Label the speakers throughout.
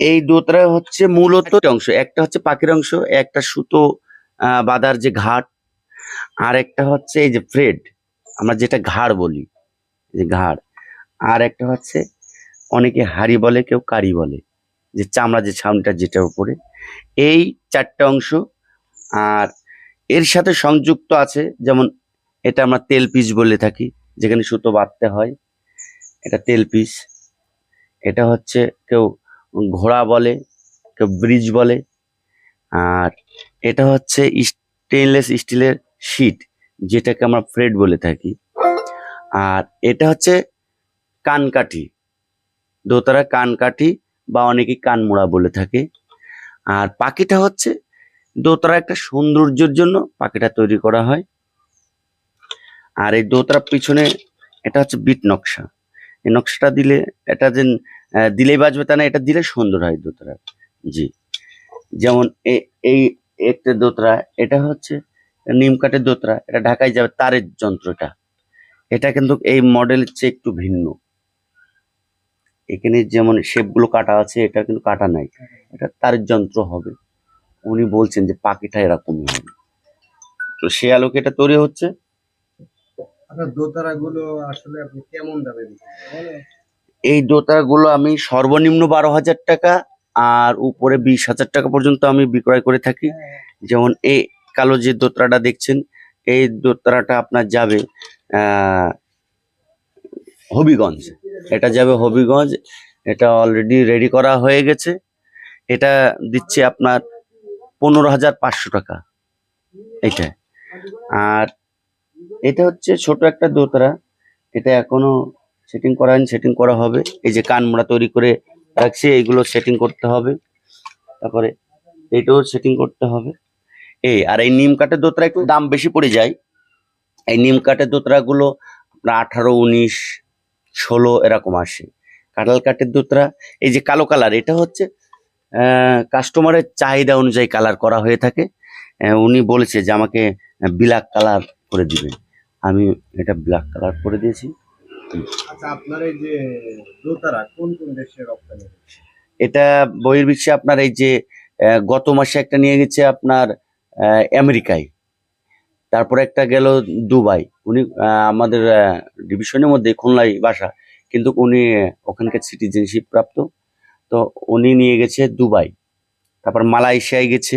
Speaker 1: এই দোতরা হচ্ছে মূলত অংশ। একটা হচ্ছে পাখির অংশ একটা সুতো বাঁধার যে ঘাট আর একটা হচ্ছে এই যে ফ্রেড আমরা যেটা ঘাড় বলি যে ঘাড়। আর একটা হচ্ছে অনেকে হাড়ি বলে কেউ কারি বলে যে চামড়া যে ছাউনিটা যেটার উপরে। এই চারটা অংশ আর এর সাথে সংযুক্ত আছে যেমন এটা আমরা তেল পিস বলে থাকি যেখানে সুতো বাঁধতে হয় এটা তেল পিস। এটা হচ্ছে কেউ ঘোড়া বলে, কেউ ব্রিজ বলে। আর এটা হচ্ছে স্টেনলেস স্টিলের শিট যেটাকে আমরা ফ্রেড বলে থাকি। আর এটা হচ্ছে কানকাঠি। দোতারা কানকাঠি বা অনেকে কানমোড়া বলে থাকে। আর পাখিটা হচ্ছে দোতারা একটা সৌন্দর্যের জন্য পাখিটা তৈরি করা হয়। আর এই দোতারার পিছনে, এটা হচ্ছে বিট নকশা। নকশাটা দিলে এটা যে দিলেই বাজবে তা না, এটা দিলে সুন্দর হয় দোতরা জি। যেমন এই একটা দোতরা এটা হচ্ছে নিম কাঠের দোতরা এটা ঢাকায় যাবে তারের যন্ত্রটা। এটা কিন্তু এই মডেলের চেয়ে একটু ভিন্ন। এখানে যেমন শেপগুলো কাটা আছে, এটা কিন্তু কাটা নাই। এটা তারের যন্ত্র হবে। উনি বলছেন যে পাখিটা এরকমই হবে। তো সে আলোকে এটা তৈরি হচ্ছে।
Speaker 2: আসলে আপনি কেমন দামে
Speaker 1: এই দোতারাগুলো আমি সর্বনিম্ন বারো হাজার টাকা আর উপরে বিশ হাজার টাকা পর্যন্ত আমি বিক্রয় করে থাকি। যেমন এই কালো যে দোতরাটা দেখছেন এই দোতরাটা আপনার যাবে হবিগঞ্জ। এটা যাবে হবিগঞ্জ। এটা অলরেডি রেডি করা হয়ে গেছে। এটা দিচ্ছে আপনার পনেরো হাজার পাঁচশো টাকা। এটা আর এটা হচ্ছে ছোট একটা দোতরা। এটা এখনও সেটিং করা হয়নি সেটিং করা হবে। এই যে কানমোড়া তৈরি করে রাখছি, এইগুলো সেটিং করতে হবে। তারপরে এটাও সেটিং করতে হবে। এই, আর এই নিম কাঠের দোতরা একটু দাম বেশি পড়ে যায়। এই নিম কাঠের দোতরাগুলো আপনার আঠারো, উনিশ, ষোলো এরকম আসে। কাঁঠাল কাঠের দোতরা, এই যে কালো কালার, এটা হচ্ছে কাস্টমারের চাহিদা অনুযায়ী কালার করা হয়ে থাকে। উনি বলেছে যে আমাকে ব্ল্যাক কালার করে দিবেন। আমি এটা ব্ল্যাক কালার করে দিয়েছি।
Speaker 2: আচ্ছা আপনার এই যে দোতারা কোন কোন দেশে রপ্তানি
Speaker 1: এটা বহির্বিশ্বে আপনার এই যে গত মাসে একটা নিয়ে গেছে আপনার আমেরিকায়। তারপরে একটা গেল দুবাই। উনি আমাদের ডিভিশনের মধ্যে খুলনায় বাসা। কিন্তু উনি ওখানকার সিটিজেনশিপ প্রাপ্ত। তো উনি নিয়ে গেছে দুবাই। তারপর মালয়েশিয়ায় গেছে।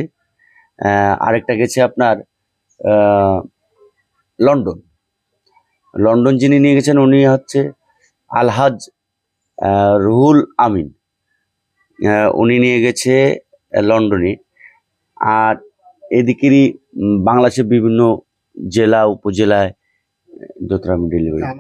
Speaker 1: আরেকটা গেছে আপনার লন্ডন। লন্ডন যিনি নিয়ে গেছেন, উনি হচ্ছে আলহাজ রুহুল আমিন। উনি নিয়ে গেছে লন্ডনে। আর এদিকেরই বাংলাদেশের বিভিন্ন জেলা, উপজেলায় দোতরা ডেলিভারি